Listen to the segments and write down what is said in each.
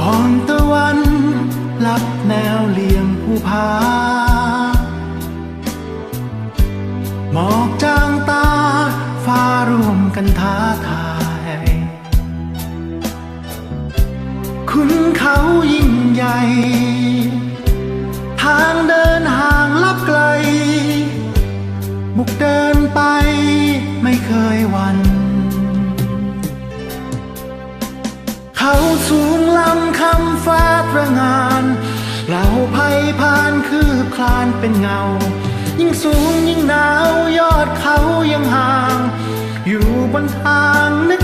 ก่อนตะวันลับแนวเลียงภูผาหมอกจางตาฟ้ารวมกันท้าทาย คุณเขายิ่งใหญ่ ทางเดินห่างลับไกล บุกเดินไปไม่เคยวัน เขาสูงำฟ้าตระงานเหล่าภัยพานคืบคลานเป็นเงา ยิ่งสูงยิ่งหนาวยอดเขายังห่าง อยู่บนทางนึ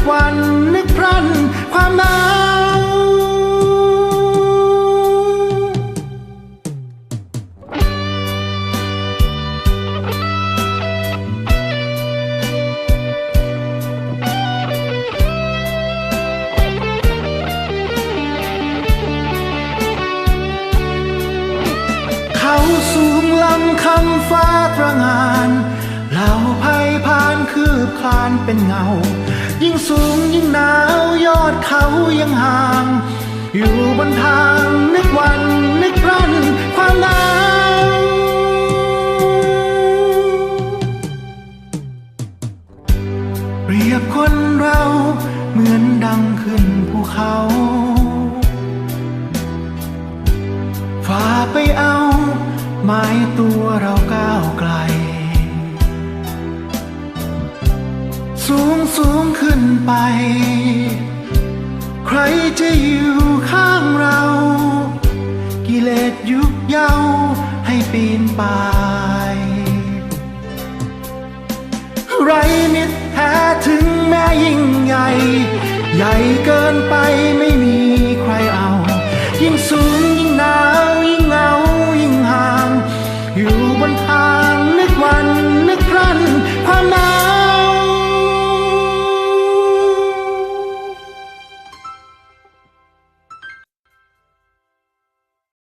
คำฟ้าตระงานเหล่าภัยพานคืบคลานเป็นเงา ยิ่งสูงยิ่งหนาวยอดเขายังห่าง อยู่บนทางนึกวันนึกรันความหนาวเปรียบคนเราเหมือนดังขึ้นภูเขา ไม้ตัวเราก้าวไกล สูงสูงขึ้นไป ใครจะอยู่ข้างเรา กิเลสยุกเย้าให้ปีนป่ายไรมิตรแท้ถึงแม้ยิ่งใหญ่ ใหญ่เกินไป